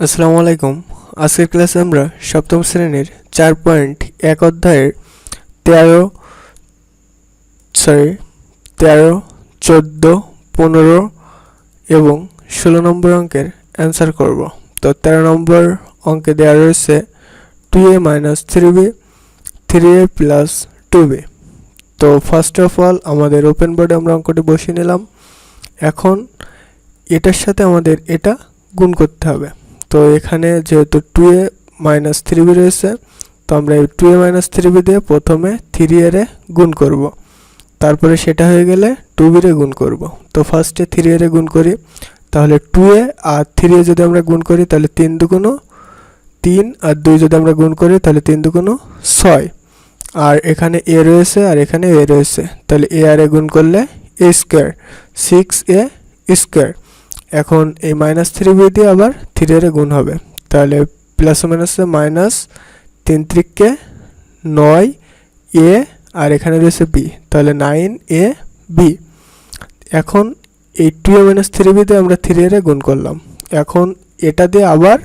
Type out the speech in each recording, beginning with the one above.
আসসালামু আলাইকুম। আজকের ক্লাসে আমরা সপ্তম শ্রেণির চার পয়েন্ট এক অধ্যায়ের তেরো সরি তেরো, চোদ্দ, পনেরো এবং ষোলো নম্বর অঙ্কের অ্যান্সার করব। তো তেরো নম্বর অঙ্কে দেওয়া রয়েছে two A minus three B three A plus two B তো ফার্স্ট অফ অল আমাদের ওপেন বোর্ডে আমরা অঙ্কটি বসিয়ে নিলাম। এখন এটার সাথে আমাদের এটা গুণ করতে হবে। তো এখানে যেহেতু two A minus three B রয়েছে, তো আমরা এই two A minus three B দিয়ে প্রথমে থ্রি এরে গুণ করব। তারপরে সেটা হয়ে গেলে টু বিরে গুণ করব। তো ফার্স্টে থ্রি এরে গুণ করি। তাহলে টু এ আর থ্রি এ যদি আমরা গুণ করি, তাহলে তিন দুগুণ তিন, আর দুই যদি আমরা গুণ করি, তাহলে তিন দুগুণ ছয়। আর এখানে এ রয়েছে, আর এখানে এ রয়েছে। তাহলে এ আর এ গুণ করলে A square six A square এখন এই মাইনাস থ্রি বি দিয়ে আবার থ্রি এর গুণ হবে। তাহলে প্লাস মাইনাসে মাইনাস তিন ত্রিককে নয় এ আর এখানে রয়েছে বি তাহলে নাইন এ বি এখন এই two A minus three B দিয়ে আমরা থ্রি এর গুণ করলাম। এখন এটা দিয়ে আবার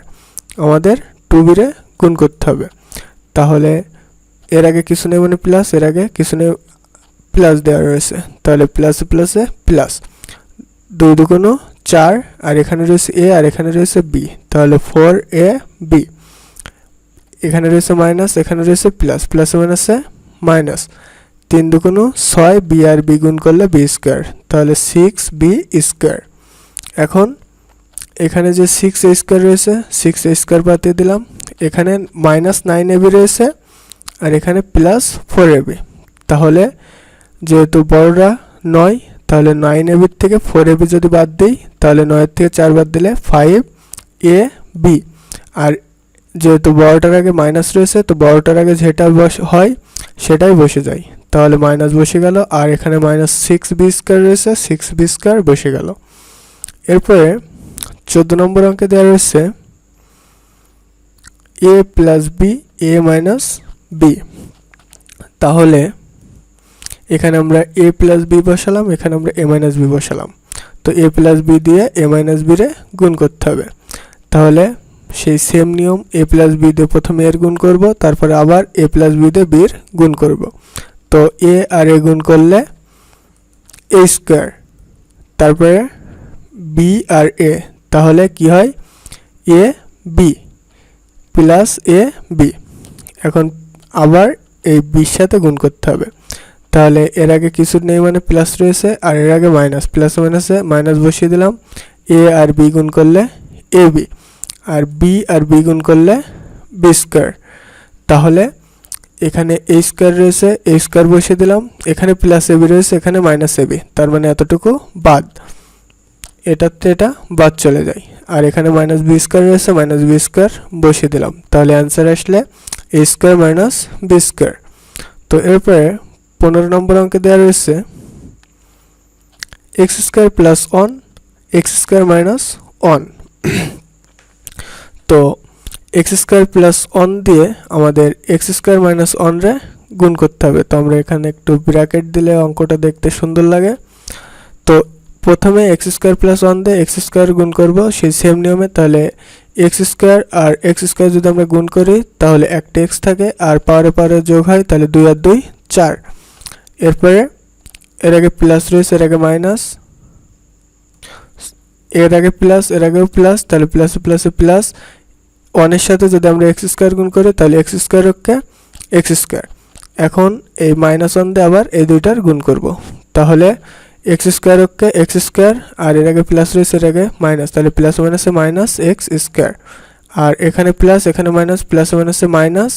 আমাদের টু বিরে গুণ করতে হবে। তাহলে এর আগে কিছু নেই মানে প্লাস এর আগে কিছু নেই প্লাস দেওয়া রয়েছে। তাহলে প্লাসে প্লাসে প্লাস দুই দুগুণো চার, আর এখানে রয়েছে এ, আর এখানে রয়েছে বি। তাহলে ফোর এ বি এখানে রয়েছে মাইনাস এখানে রয়েছে প্লাস প্লাসে মাইনাসে মাইনাস তিন দুগুণো ছয় বি আর বি গুণ করলে বি স্কোয়ার তাহলে সিক্স বি স্কোয়ার এখন এখানে যে সিক্স এ স্কোয়ার রয়েছে সিক্স এ স্কোয়ার বাতিয়ে দিলাম। এখানে মাইনাস নাইন এবি রয়েছে, আর এখানে প্লাস ফোর এবি তাহলে যেহেতু বড়রা নয় তাহলে নাইন এবির থেকে ফোর এবি যদি বাদ দিই, তাহলে নয়ের থেকে চার বাদ দিলে ফাইভ এ বি আর যেহেতু বড়টার আগে মাইনাস রয়েছে, তো বড়টার আগে যেটা বস, হয়, সেটাই বসে যায়। তাহলে মাইনাস বসে গেল, আর এখানে মাইনাস সিক্স বি স্কোয়ার রয়েছে সিক্স বি স্কোয়ার বসে গেল। এরপরে চোদ্দ নম্বর অঙ্কে দেওয়া রয়েছে A plus B A minus B তাহলে এখানে আমরা এ প্লাস বি বসালাম, এখানে আমরা এ মাইনাস বি বসালাম। তো এ প্লাস বি দিয়ে এ মাইনাস বি রে গুণ করতে হবে। তাহলে সেই সেম নিয়ম এ প্লাস বি দিয়ে প্রথমে এর গুণ করব, তারপরে আবার এ প্লাস বি দিয়ে বির গুণ করব। তো এ আর এ গুণ করলে এ স্কোয়ার তারপরে বি আর এ তাহলে কি হয়? A B plus A B এখন আবার এই বির সাথে গুণ করতে হবে। তাহলে এর আগে কিছু নেই মানে প্লাস রয়েছে, আর এর আগে মাইনাস প্লাস মাইনাসে মাইনাস বসিয়ে দিলাম। এ আর বি গুণ করলে এ বি আর বি আর বি গুণ করলে বি স্কোয়ার তাহলে এখানে এ স্কোয়ার রয়েছে এ স্কোয়ার বসিয়ে দিলাম। এখানে প্লাস এবি রয়েছে, এখানে মাইনাস এবি তার মানে এতটুকু বাদ। এটাতে এটা বাদ চলে যায়। আর এখানে মাইনাস বি স্কোয়ার রয়েছে মাইনাস বি স্কোয়ার বসিয়ে দিলাম। তাহলে অ্যান্সার আসলে A square minus B square তো এরপরে পনেরো নম্বর অঙ্কে দেওয়া রয়েছে, X square plus one, X square minus one. তো এক্স স্কোয়ার প্লাস ওয়ান দিয়ে আমাদের এক্স স্কোয়ার মাইনাস ওয়ান রে গুণ করতে হবে। তো আমরা এখানে একটু ব্র্যাকেট দিলে অঙ্কটা দেখতে সুন্দর লাগে। তো প্রথমে এক্স স্কোয়ার প্লাস ওয়ান দিয়ে এক্স স্কোয়ার গুণ করব সেই সেম নিয়মে, তাহলে এক্স স্কোয়ার আর এক্স স্কোয়ার যদি আমরা গুণ করি, তাহলে একটা এক্স থাকে, আর পাওয়ারে পাওয়ারে যোগ হয়, তাহলে দুই আর দুই, চার। এরপরে এর আগে প্লাস রয়েছে, এর আগে মাইনাস এর আগে প্লাস এর আগেও প্লাস তাহলে প্লাসে প্লাসে প্লাস ওয়ানের সাথে যদি আমরা এক্স স্কোয়ার গুণ করি, তাহলে এক্স স্কোয়ার হচ্ছে এক্স স্কোয়ার এখন এই মাইনাস ওয়ান দিয়ে আবার এই দুইটার গুণ করব। তাহলে এক্স স্কোয়ার হচ্ছে এক্স স্কোয়ার আর এর আগে প্লাস রয়েছে, এর আগে মাইনাস তাহলে প্লাস মাইনাসে মাইনাস এক্স স্কোয়ার আর এখানে প্লাস এখানে মাইনাস প্লাস মাইনাসে মাইনাস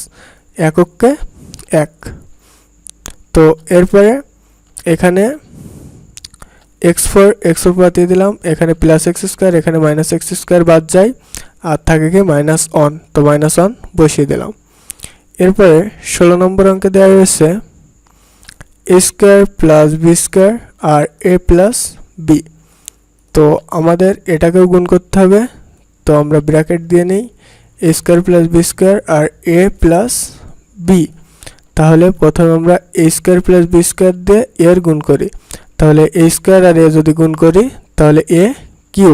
এককে এক। তো এরপরে এখানে এক্স ফোর এক্স ফোর বাতিয়ে দিলাম। এখানে প্লাস এক্স স্কোয়ার এখানে মাইনাস এক্স স্কোয়ার বাদ যায়। আর থাকে কি মাইনাস অন তো মাইনাস অন বসিয়ে দিলাম। এরপরে ষোলো নম্বর অঙ্কে দেওয়া রয়েছে A square plus B square R A plus B তো আমাদের এটাকেও গুণ করতে হবে। তো আমরা ব্র্যাকেট দিয়ে নিই। A square plus B square R A plus B তাহলে প্রথমে আমরা A square plus B square দিয়ে এর গুণ করি। তাহলে এ স্কোয়ার আর এ যদি গুণ করি, তাহলে এ কিউ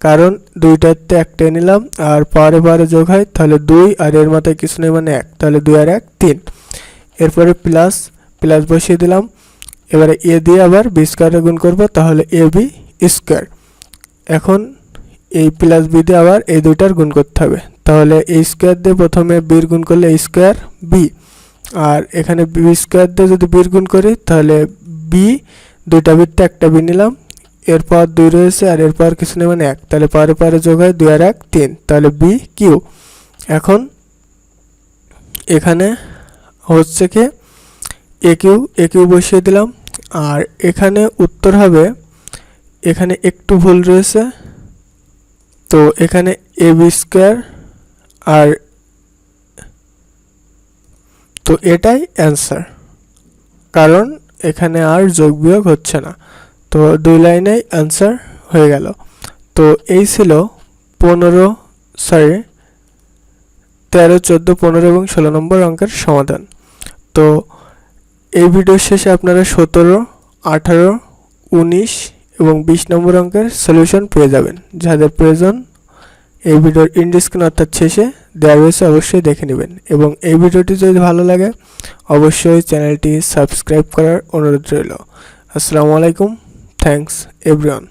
কারণ দুইটাতে একটাই নিলাম, আর পাওয়ারে পাওয়ারে যোগ হয়, তাহলে দুই, আর এর মাথায় কিছু নেই মানে এক। তাহলে দুই আর এক, তিন। এরপরে প্লাস প্লাস বসিয়ে দিলাম। এবারে এ দিয়ে আবার বি স্কোয়ারে গুণ করব, তাহলে এ বি স্কোয়ার এখন এই প্লাস বি দিয়ে আবার এই দুইটার গুণ করতে হবে। তাহলে এই স্কোয়ার দিয়ে প্রথমে বির গুণ করলে স্কোয়ার বি আর এখানে বি স্কোয়ার দিয়ে যদি বির গুণ করি, তাহলে বি দুইটা বৃত্তে একটা বি নিলাম। এরপর দুই রয়েছে, আর এরপর কিছু নেই মানে এক। তাহলে পরে পরে যোগ হয় দুই আর এক, তিন। তাহলে বি কিউ এখন এখানে হচ্ছে কি এ কিউ এ কিউ বসিয়ে দিলাম। আর এখানে উত্তর হবে, এখানে একটু ভুল রয়েছে। তো এখানে এ বি স্কোয়ার আর তো এটাই অ্যান্সার কারণ এখানে আর যোগ বিয়োগ হচ্ছে না। তো দুই লাইনেই অ্যান্সার হয়ে গেল। তো এই ছিল পনেরো সরি তেরো, চোদ্দ, পনেরো এবং ষোলো নম্বর অঙ্কের সমাধান। তো এই ভিডিওর শেষে আপনারা সতেরো, আঠারো, উনিশ এবং বিশ নম্বর অঙ্কের সলিউশন পেয়ে যাবেন। যাদের প্রয়োজন এই ভিডিওর ইন্ডিস্ক্রিন অর্থাৎ শেষে দেওয়া রয়েছে অবশ্যই দেখে নেবেন। এবং এই ভিডিওটি যদি ভালো লাগে, অবশ্যই চ্যানেলটি সাবস্ক্রাইব করার অনুরোধ রইল। আসসালামু আলাইকুম থ্যাংকস এভরিওয়ান।